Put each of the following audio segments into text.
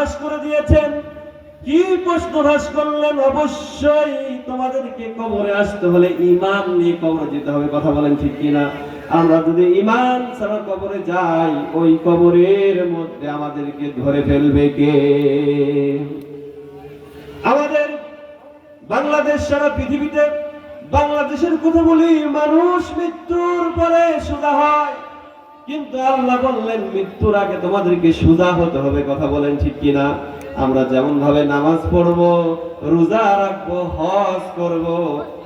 ফাঁস করে দিয়েছেন। কি প্রশ্ন করলেন? অবশ্যই তোমাদেরকে কবরে আসতে হলে ইমান নিয়ে কবরে যেতে হবে, কথা বলেন ঠিক কিনা? আমরা যদি ইমান ছাড়া কবরে যাই, ওই কবরের মধ্যে আমাদেরকে ধরে ফেলবে কে? আমাদের বাংলাদেশ সারা পৃথিবীতে বাংলাদেশের কথা বলি, মানুষ মৃত্যুর পরে সুদা হয়। কিন্তু আল্লাহ বললেন, মৃত্যুর আগে তোমাদেরকে সুজা হতে হবে। কথা বলেন ঠিক কিনা? আমরা যেমন ভাবে নামাজ পড়ব, রোজা রাখব, হজ করব,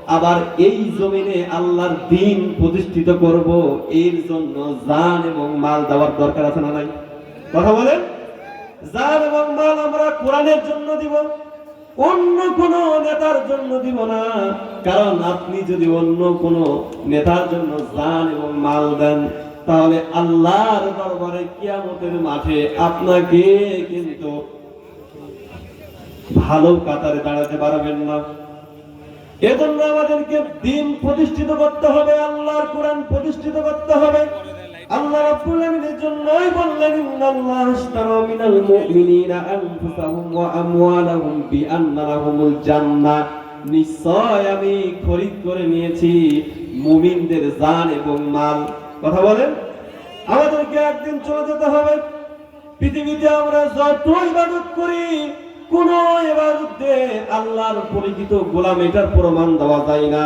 আবার এই জমিনে আল্লাহর দিন প্রতিষ্ঠিত করব, এর জন্য জান এবং মাল দেওয়ার দরকার আছে না নাই? কথা বলেন? জান এবং মাল আমরা কোরআনের জন্য দিব, অন্য কোন নেতার জন্য দিব না। কারণ আপনি যদি অন্য কোন নেতার জন্য জান এবং মাল দেন তাহলে আল্লাহর দরবারে কিয়ামতের মাঠে আপনাকে কিন্তু ভালো কাতারে দাঁড়াতে পারবেন না। এজন্য আমাদেরকে দিন প্রতিষ্ঠিত করতে হবে, আল্লাহর কোরআন প্রতিষ্ঠিত করতে হবে। আল্লাহ রাব্বুল আলামিনের জন্যই বললেন, ইন্নাল্লাহ আশতারা মিনাল মুমিনিনা আনফুসাহুম ওয়া আমওয়ালাহুম বিআন্না লাহুমুল জান্নাহ। নিশ্চয় আমি খরিদ করে নিয়েছি মুমিনদের জান এবং মাল। কথা বলেন। আমাদেরকে একদিন চলে যেতে হবে। পৃথিবীতে আমরা যত ইবাদত করি, কোন ইবাদতে আল্লাহর পরিচিত গোলাম এটার প্রমাণ দেওয়া যায় না।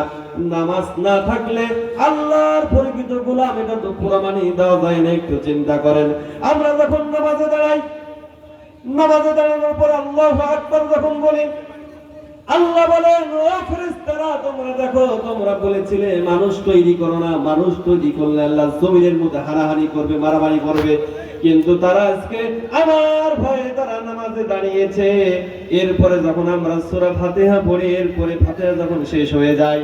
নামাজ না থাকলে আল্লাহর পরিচিত গোলাম এটা তো প্রমাণই দেওয়া যায় না, একটু চিন্তা করেন। আমরা যখন নামাজে দাঁড়াই, নামাজে দাঁড়ানোর পর আল্লাহ আকবার যখন বলি আল্লাহ বলেন, ও ফেরেশতারা, তোমরা দেখো, তোমরা বলেছিলে, মানুষ তৈরি করো না, মানুষ তৈরি করলে আল্লাহ জমিনের মধ্যে হানাহানি করবে, মারামারি করবে। কিন্তু তারা আজকে আমার ভয়ে তারা নামাজে দাঁড়িয়েছে। এরপরে যখন আমরা সূরা ফাতিহা পড়ি, এরপরে ফাতেহা যখন শেষ হয়ে যায়